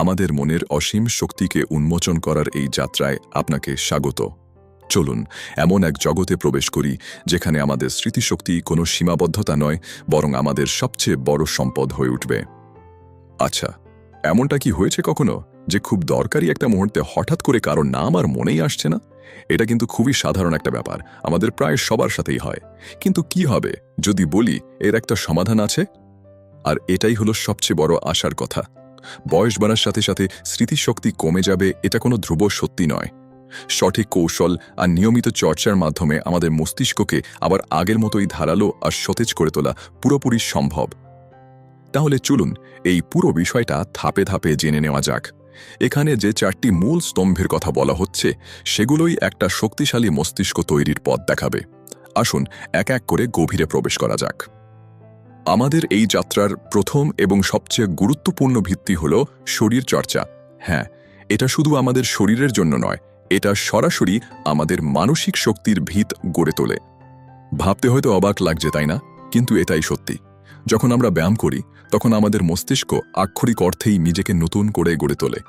আমাদের মনের অসীম শক্তিকে উন্মোচন করার এই যাত্রায় আপনাকে স্বাগত। চলুন, এমন এক জগতে প্রবেশ করি, যেখানে আমাদের স্মৃতিশক্তি কোনো সীমাবদ্ধতা নয়, বরং আমাদের সবচেয়ে বড় সম্পদ হয়ে উঠবে। আচ্ছা এমনটা কি হয়েছে কখনো, যে খুব দরকারি একটা মুহূর্তে হঠাৎ করে কারও নাম আর মনেই আসছে না? এটা কিন্তু খুবই সাধারণ একটা ব্যাপার, আমাদের প্রায় সবার সাথেই হয়। কিন্তু কি হবে, যদি বলি, এর একটা সমাধান আছে? আর এটাই হলো সবচেয়ে বড় আশার কথা। বয়স বাড়ার সাথে সাথে স্মৃতিশক্তি কমে যাবে, এটা কোনো ধ্রুব সত্যি নয়। সঠিক কৌশল আর নিয়মিত চর্চার মাধ্যমে আমাদের মস্তিষ্ককে আবার আগের মতোই ধারালো আর সতেজ করে তোলা পুরোপুরি সম্ভব। তাহলে চলুন, এই পুরো বিষয়টা ধাপে ধাপে জেনে নেওয়া যাক। এখানে যে চারটি মূল স্তম্ভের কথা বলা হচ্ছে, সেগুলোই একটা শক্তিশালী মস্তিষ্ক তৈরির পথ দেখাবে। আসুন, এক এক করে গভীরে প্রবেশ করা যাক। আমাদের এই যাত্রার প্রথম এবং সবচেয়ে গুরুত্বপূর্ণ ভিত্তি হল শরীর চর্চা। হ্যাঁ এটা শুধু আমাদের শরীরের জন্য নয়, এটা সরাসরি আমাদের মানসিক শক্তির ভিত গড়ে তোলে। ভাবতে হয়তো অবাক লাগছে, তাই না? কিন্তু এটাই সত্যি। যখন আমরা ব্যায়াম করি, তখন আমাদের মস্তিষ্ক আক্ষরিক অর্থেই নিজেকে নতুন করে গড়ে তোলে।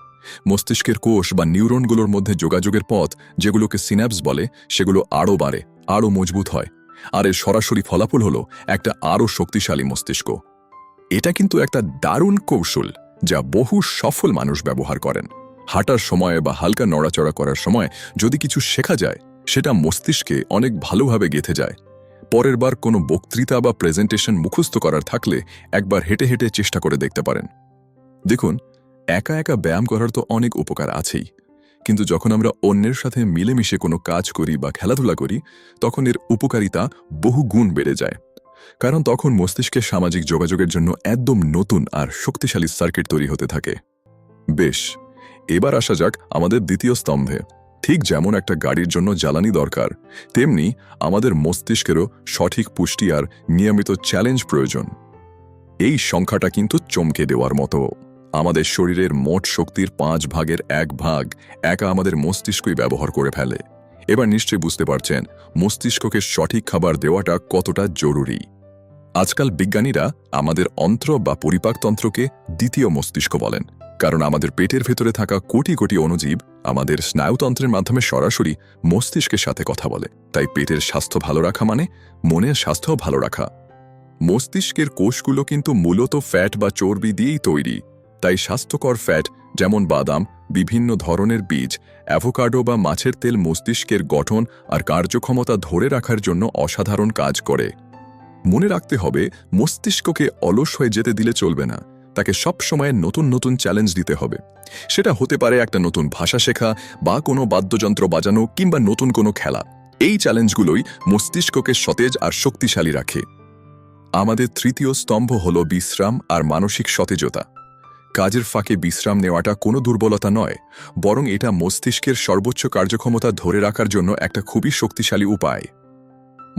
মস্তিষ্কের কোষ বা নিউরনগুলোর মধ্যে যোগাযোগের পথ, যেগুলোকে সিন্যাপস বলে, সেগুলো আরও বাড়ে আরও মজবুত হয়। আর এর সরাসরি ফলাফল হলো একটা আরও শক্তিশালী মস্তিষ্ক। এটা কিন্তু একটা দারুণ কৌশল যা বহু সফল মানুষ ব্যবহার করেন। হাঁটার সময় বা হালকা নড়াচড়া করার সময় যদি কিছু শেখা যায়, সেটা মস্তিষ্কে অনেক ভালোভাবে গেঁথে যায়। পরের বার কোনো বক্তৃতা বা প্রেজেন্টেশন মুখস্থ করার থাকলে একবার হেঁটে হেঁটে চেষ্টা করে দেখতে পারেন। দেখুন, একা একা ব্যায়াম করার তো অনেক উপকার আছেই। কিন্তু যখন আমরা অন্যের সাথে মিলেমিশে কোনো কাজ করি বা খেলাধুলা করি, তখন এর উপকারিতা বহু গুণ বেড়ে যায়। কারণ তখন মস্তিষ্কে সামাজিক যোগাযোগের জন্য একদম নতুন আর শক্তিশালী সার্কিট তৈরি হতে থাকে। বেশ, এবার আসা যাক আমাদের দ্বিতীয় স্তম্ভে। ঠিক যেমন একটা গাড়ির জন্য জ্বালানি দরকার, তেমনি আমাদের মস্তিষ্কেরও সঠিক পুষ্টি আর নিয়মিত চ্যালেঞ্জ প্রয়োজন। এই সংখ্যাটা কিন্তু চমকে দেওয়ার মতো। আমাদের শরীরের মোট শক্তির পাঁচ ভাগের এক ভাগ একা আমাদের মস্তিষ্কই ব্যবহার করে ফেলে। এবার নিশ্চয়ই বুঝতে পারছেন মস্তিষ্ককে সঠিক খাবার দেওয়াটা কতটা জরুরি। আজকাল বিজ্ঞানীরা আমাদের অন্ত্র বা পরিপাকতন্ত্রকে দ্বিতীয় মস্তিষ্ক বলেন, কারণ আমাদের পেটের ভেতরে থাকা কোটি কোটি অণুজীব আমাদের স্নায়ুতন্ত্রের মাধ্যমে সরাসরি মস্তিষ্কের সাথে কথা বলে। তাই পেটের স্বাস্থ্য ভালো রাখা মানে মনের স্বাস্থ্য ভালো রাখা। মস্তিষ্কের কোষগুলো কিন্তু মূলত ফ্যাট বা চর্বি দিয়েই তৈরি। তাই স্বাস্থ্যকর ফ্যাট, যেমন বাদাম, বিভিন্ন ধরনের বীজ, অ্যাভোকাডো বা মাছের তেল মস্তিষ্কের গঠন আর কার্যক্ষমতা ধরে রাখার জন্য অসাধারণ কাজ করে। মনে রাখতে হবে, মস্তিষ্ককে অলস হয়ে যেতে দিলে চলবে না। তাকে সব সময় নতুন নতুন চ্যালেঞ্জ দিতে হবে। সেটা হতে পারে একটা নতুন ভাষা শেখা বা কোনো বাদ্যযন্ত্র বাজানো কিংবা নতুন কোনো খেলা। এই চ্যালেঞ্জগুলোই মস্তিষ্ককে সতেজ আর শক্তিশালী রাখে। আমাদের তৃতীয় স্তম্ভ হল বিশ্রাম আর মানসিক সতেজতা। কাজের ফাঁকে বিশ্রাম নেওয়াটা কোনো দুর্বলতা নয়, বরং এটা মস্তিষ্কের সর্বোচ্চ কার্যক্ষমতা ধরে রাখার জন্য একটা খুবই শক্তিশালী উপায়।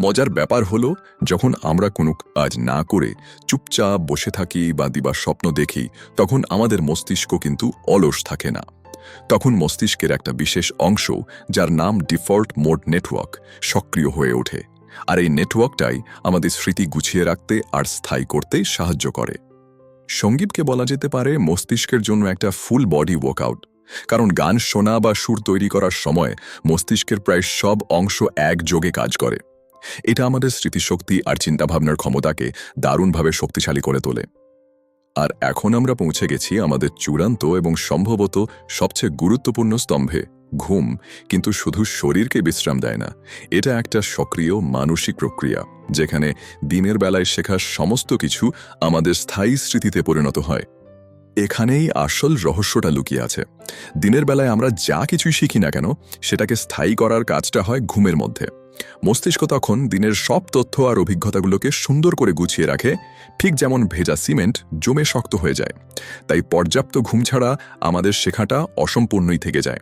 মজার ব্যাপার হলো, যখন আমরা কোনো কাজ না করে চুপচাপ বসে থাকি বা দিবার স্বপ্ন দেখি, তখন আমাদের মস্তিষ্ক কিন্তু অলস থাকে না। তখন মস্তিষ্কের একটা বিশেষ অংশ, যার নাম ডিফল্ট মোড নেটওয়ার্ক, সক্রিয় হয়ে ওঠে। আর এই নেটওয়ার্কটাই আমাদের স্মৃতি গুছিয়ে রাখতে আর স্থায়ী করতে সাহায্য করে। সঙ্গীতকে বলা যেতে পারে মস্তিষ্কের জন্য একটা ফুল বডি ওয়ার্কআউট কারণ গান শোনা বা সুর তৈরি করার সময় মস্তিষ্কের প্রায় সব অংশ একযোগে কাজ করে। এটা আমাদের স্মৃতিশক্তি আর চিন্তাভাবনার ক্ষমতাকে দারুণভাবে শক্তিশালী করে তোলে। আর এখন আমরা পৌঁছে গেছি আমাদের চূড়ান্ত এবং সম্ভবত সবচেয়ে গুরুত্বপূর্ণ স্তম্ভে। ঘুম, কিন্তু শুধু শরীরকে বিশ্রাম দেয় না। এটা একটা সক্রিয় মানসিক প্রক্রিয়া, যেখানে দিনের বেলায় শেখা সমস্ত কিছু আমাদের স্থায়ী স্মৃতিতে পরিণত হয়। এখানেই আসল রহস্যটা লুকিয়ে আছে। দিনের বেলায় আমরা যা কিছুই শিখি না কেন, সেটাকে স্থায়ী করার কাজটা হয় ঘুমের মধ্যে। মস্তিষ্ক তখন দিনের সব তথ্য আর অভিজ্ঞতাগুলোকে সুন্দর করে গুছিয়ে রাখে, ঠিক যেমন ভেজা সিমেন্ট জমে শক্ত হয়ে যায়। তাই পর্যাপ্ত ঘুম ছাড়া আমাদের শেখাটা অসম্পূর্ণই থেকে যায়।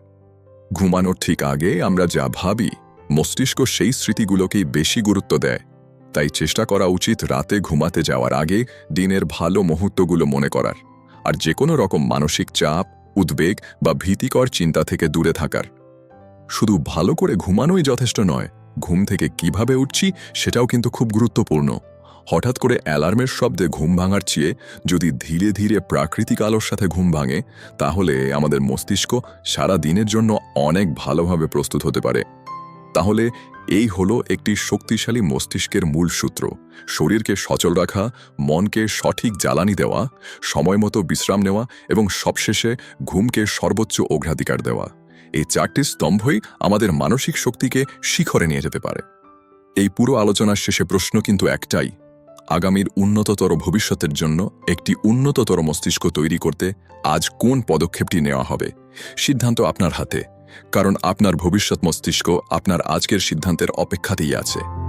ঘুমানোর ঠিক আগে আমরা যা ভাবি, মস্তিষ্ক সেই স্মৃতিগুলোকেই বেশি গুরুত্ব দেয়। তাই চেষ্টা করা উচিত রাতে ঘুমাতে যাওয়ার আগে দিনের ভালো মুহূর্তগুলো মনে করার, আর যে কোনো রকম মানসিক চাপ, উদ্বেগ বা ভীতিকর চিন্তা থেকে দূরে থাকার। শুধু ভালো করে ঘুমানোই যথেষ্ট নয়, ঘুম থেকে কীভাবে উঠছি সেটাও কিন্তু খুব গুরুত্বপূর্ণ। হঠাৎ করে অ্যালার্মের শব্দে ঘুম ভাঙার চেয়ে যদি ধীরে ধীরে প্রাকৃতিক আলোর সাথে ঘুম ভাঙে, তাহলে আমাদের মস্তিষ্ক সারা দিনের জন্য অনেক ভালোভাবে প্রস্তুত হতে পারে। তাহলে এই হলো একটি শক্তিশালী মস্তিষ্কের মূল সূত্র। শরীরকে সচল রাখা, মনকে সঠিক জ্বালানি দেওয়া সময়মতো বিশ্রাম নেওয়া এবং সবশেষে ঘুমকে সর্বোচ্চ অগ্রাধিকার দেওয়া। এই চারটি স্তম্ভই আমাদের মানসিক শক্তিকে শিখরে নিয়ে যেতে পারে। এই পুরো আলোচনার শেষে প্রশ্ন কিন্তু একটাই আগামীর উন্নততর ভবিষ্যতের জন্য একটি উন্নততর মস্তিষ্ক তৈরি করতে আজ কোন পদক্ষেপটি নেওয়া হবে? সিদ্ধান্ত আপনার হাতে। কারণ আপনার ভবিষ্যৎ মস্তিষ্ক আপনার আজকের সিদ্ধান্তের অপেক্ষাতেই আছে।